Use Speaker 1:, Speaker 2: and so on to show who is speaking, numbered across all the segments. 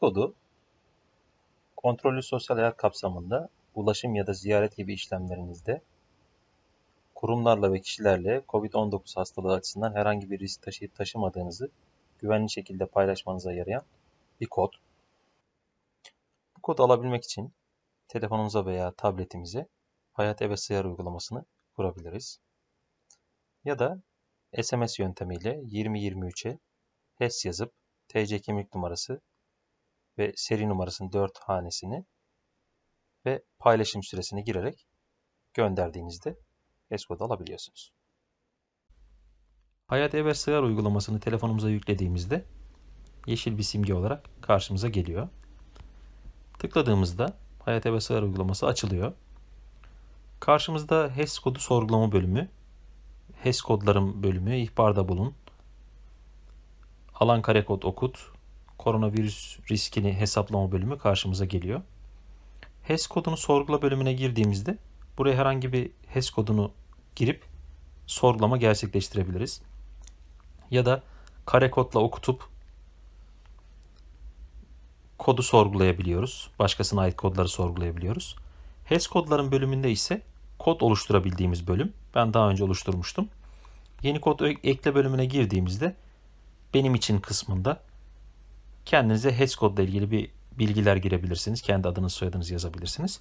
Speaker 1: Kodu, kontrollü sosyal hayat kapsamında ulaşım ya da ziyaret gibi işlemlerinizde kurumlarla ve kişilerle COVID-19 hastalığı açısından herhangi bir risk taşıyıp taşımadığınızı güvenli şekilde paylaşmanıza yarayan bir kod. Bu kodu alabilmek için telefonumuza veya tabletimize Hayat Eve Sığar uygulamasını kurabiliriz. Ya da SMS yöntemiyle 2023'e HES yazıp TC kimlik numarası ve seri numarasının 4 hanesini ve paylaşım süresini girerek gönderdiğinizde kodu alabiliyorsunuz. Hayat Eve Sığar uygulamasını telefonumuza yüklediğimizde yeşil bir simge olarak karşımıza geliyor. Tıkladığımızda Hayat Eve Sığar uygulaması açılıyor. Karşımızda HES kodu sorgulama bölümü, HES kodların bölümü, ihbarda bulun, alan kare kod okut, koronavirüs riskini hesaplama bölümü karşımıza geliyor. HES kodunu sorgula bölümüne girdiğimizde buraya herhangi bir HES kodunu girip sorgulama gerçekleştirebiliriz. Ya da kare kodla okutup kodu sorgulayabiliyoruz. Başkasına ait kodları sorgulayabiliyoruz. HES kodların bölümünde ise kod oluşturabildiğimiz bölüm. Ben daha önce oluşturmuştum. Yeni kod ekle bölümüne girdiğimizde benim için kısmında kendinize HES kodla ilgili bir bilgiler girebilirsiniz. Kendi adınız soyadınızı yazabilirsiniz.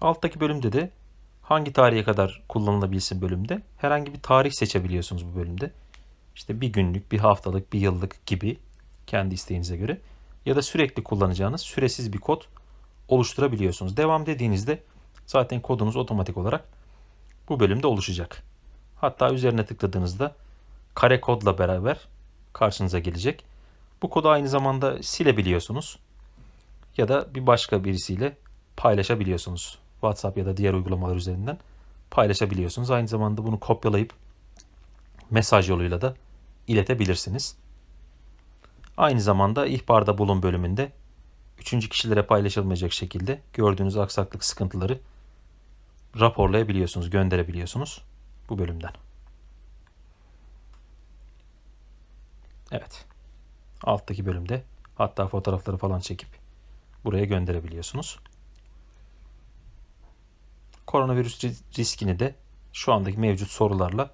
Speaker 1: Alttaki bölümde de hangi tarihe kadar kullanılabilsin bölümde herhangi bir tarih seçebiliyorsunuz bu bölümde. İşte bir günlük, bir haftalık, bir yıllık gibi kendi isteğinize göre ya da sürekli kullanacağınız süresiz bir kod oluşturabiliyorsunuz. Devam dediğinizde zaten kodunuz otomatik olarak bu bölümde oluşacak. Hatta üzerine tıkladığınızda kare kodla beraber karşınıza gelecek. Bu kodu aynı zamanda silebiliyorsunuz ya da bir başka birisiyle paylaşabiliyorsunuz. WhatsApp ya da diğer uygulamalar üzerinden paylaşabiliyorsunuz. Aynı zamanda bunu kopyalayıp mesaj yoluyla da iletebilirsiniz. Aynı zamanda ihbarda bulun bölümünde üçüncü kişilere paylaşılmayacak şekilde gördüğünüz aksaklık sıkıntıları raporlayabiliyorsunuz, gönderebiliyorsunuz bu bölümden. Evet. Alttaki bölümde hatta fotoğrafları falan çekip buraya gönderebiliyorsunuz. Koronavirüs riskini de şu andaki mevcut sorularla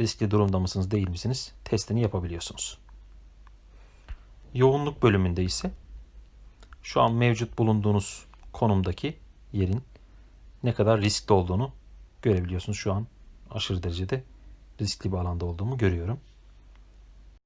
Speaker 1: riskli durumda mısınız değil misiniz testini yapabiliyorsunuz. Yoğunluk bölümünde ise şu an mevcut bulunduğunuz konumdaki yerin ne kadar riskli olduğunu görebiliyorsunuz. Şu an aşırı derecede riskli bir alanda olduğumu görüyorum.